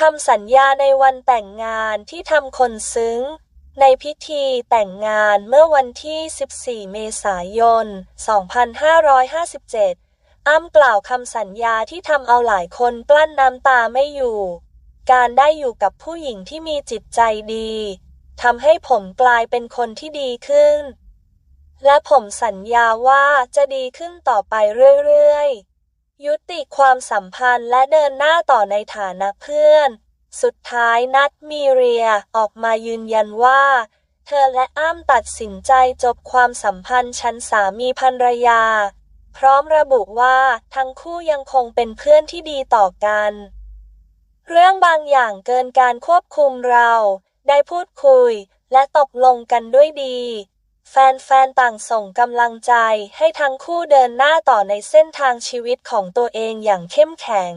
คำสัญญาในวันแต่งงานที่ทำคนซึ้ง ในพิธีแต่งงานเมื่อวันที่ 14 เมษายน 2557 อ้ำกล่าวคำสัญญาที่ทำเอาหลายคนกลั้นน้ำตาไม่อยู่ การได้อยู่กับผู้หญิงที่มีจิตใจดีทำให้ผมกลายเป็นคนที่ดีขึ้น และผมสัญญาว่าจะดีขึ้นต่อไปเรื่อยๆ ยุติความสัมพันธ์และเดินหน้าต่อในฐานะเพื่อน สุดท้ายนัดมีเรียออกมายืนยันว่า เธอและอ้ำตัดสินใจจบความสัมพันธ์ชั้นสามีภรรยา พร้อมระบุว่าทั้งคู่ยังคงเป็นเพื่อนที่ดีต่อกัน เรื่องบางอย่างเกินการควบคุมเรา ได้พูดคุย และตกลงกันด้วยดี แฟนๆ ต่างส่งกำลังใจให้ทั้งคู่เดินหน้าต่อในเส้นทางชีวิตของตัวเองอย่างเข้มแข็ง